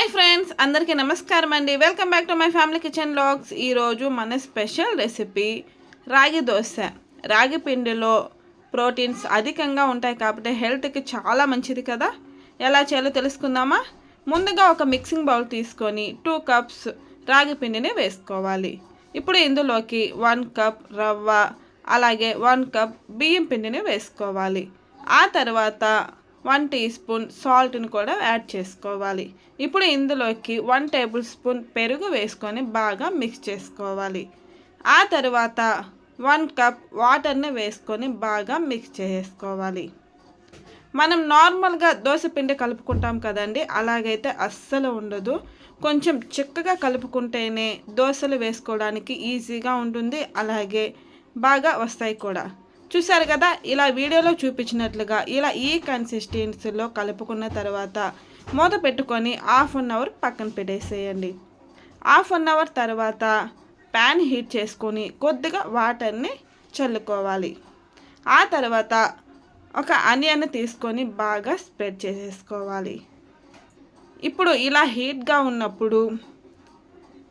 Hi friends అందరికీ నమస్కారం అండి. Welcome back to my family kitchen vlogs. ఈరోజు మన స్పెషల్ రెసిపీ రాగి దోశ. రాగి పిండిలో ప్రోటీన్స్ అధికంగా ఉంటాయి కాబట్టి హెల్త్కి చాలా మంచిది కదా. ఎలా చేయాలో తెలుసుకుందామా? ముందుగా ఒక మిక్సింగ్ బౌల్ తీసుకొని టూ కప్స్ రాగి పిండిని వేసుకోవాలి. ఇప్పుడు ఇందులోకి వన్ కప్ రవ్వ అలాగే వన్ కప్ బియ్యం పిండిని వేసుకోవాలి. ఆ తర్వాత వన్ టీ స్పూన్ సాల్ట్ని కూడా యాడ్ చేసుకోవాలి. ఇప్పుడు ఇందులోకి వన్ టేబుల్ స్పూన్ పెరుగు వేసుకొని బాగా మిక్స్ చేసుకోవాలి. ఆ తర్వాత వన్ కప్ వాటర్ని వేసుకొని బాగా మిక్స్ చేసుకోవాలి. మనం నార్మల్గా దోశ పిండి కలుపుకుంటాం కదండి అలాగైతే అస్సలు ఉండదు. కొంచెం చిక్కగా కలుపుకుంటేనే దోశలు వేసుకోవడానికి ఈజీగా ఉంటుంది అలాగే బాగా వస్తాయి కూడా. చూసారు కదా ఇలా వీడియోలో చూపించినట్లుగా ఇలా ఈ కన్సిస్టెన్సీలో కలుపుకున్న తర్వాత మూత పెట్టుకొని హాఫ్ అన్ అవర్ పక్కన పెట్టేసేయండి. హాఫ్ అన్ అవర్ తర్వాత ప్యాన్ హీట్ చేసుకొని కొద్దిగా వాటర్ని చల్లుకోవాలి. ఆ తర్వాత ఒక అనియన్ తీసుకొని బాగా స్ప్రెడ్ చేసేసుకోవాలి. ఇప్పుడు ఇలా హీట్గా ఉన్నప్పుడు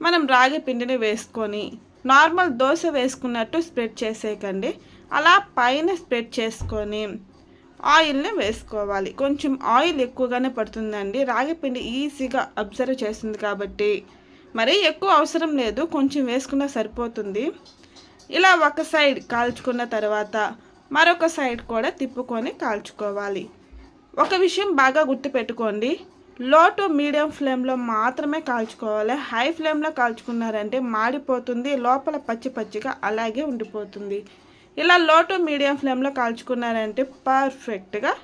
మనం రాగి పిండిని వేసుకొని నార్మల్ దోశ వేసుకున్నట్టు స్ప్రెడ్ చేసేయకండి. అలా పైన స్ప్రెడ్ చేసుకొని ఆయిల్ని వేసుకోవాలి. కొంచెం ఆయిల్ ఎక్కువగానే పడుతుందండి. రాగి పిండి ఈజీగా అబ్జర్వ్ చేస్తుంది కాబట్టి. మరీ ఎక్కువ అవసరం లేదు. కొంచెం వేసుకున్నా సరిపోతుంది. ఇలా ఒక సైడ్ కాల్చుకున్న తర్వాత మరొక సైడ్ కూడా తిప్పుకొని కాల్చుకోవాలి. ఒక విషయం బాగా గుర్తుపెట్టుకోండి. లో టు మీడియం ఫ్లేమ్లో మాత్రమే కాల్చుకోవాలి. హై ఫ్లేమ్లో కాల్చుకున్నారంటే మాడిపోతుంది. లోపల పచ్చి పచ్చిగా అలాగే ఉండిపోతుంది. ఇలా లో టు మీడియం ఫ్లేమ్లో కాల్చుకున్నారంటే పర్ఫెక్ట్గా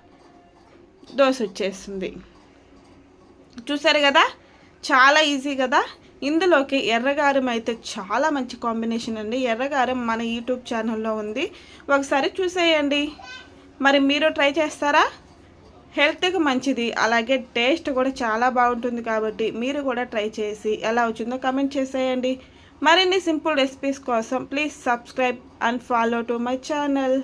దోశ వచ్చేస్తుంది. చూసారు కదా? చాలా ఈజీ కదా? ఇందులోకి ఎర్రగారం అయితే చాలా మంచి కాంబినేషన్ అండి. ఎర్రగారం మన యూట్యూబ్ ఛానల్లో ఉంది. ఒకసారి చూసేయండి. మరి మీరు ట్రై చేస్తారా? హెల్త్కి మంచిది. అలాగే టేస్ట్ కూడా చాలా బాగుంటుంది కాబట్టి మీరు కూడా ట్రై చేసి ఎలా వచ్చిందో కమెంట్ చేసేయండి. మరిన్ని సింపుల్ రెసిపీస్ కోసం please subscribe and follow to my channel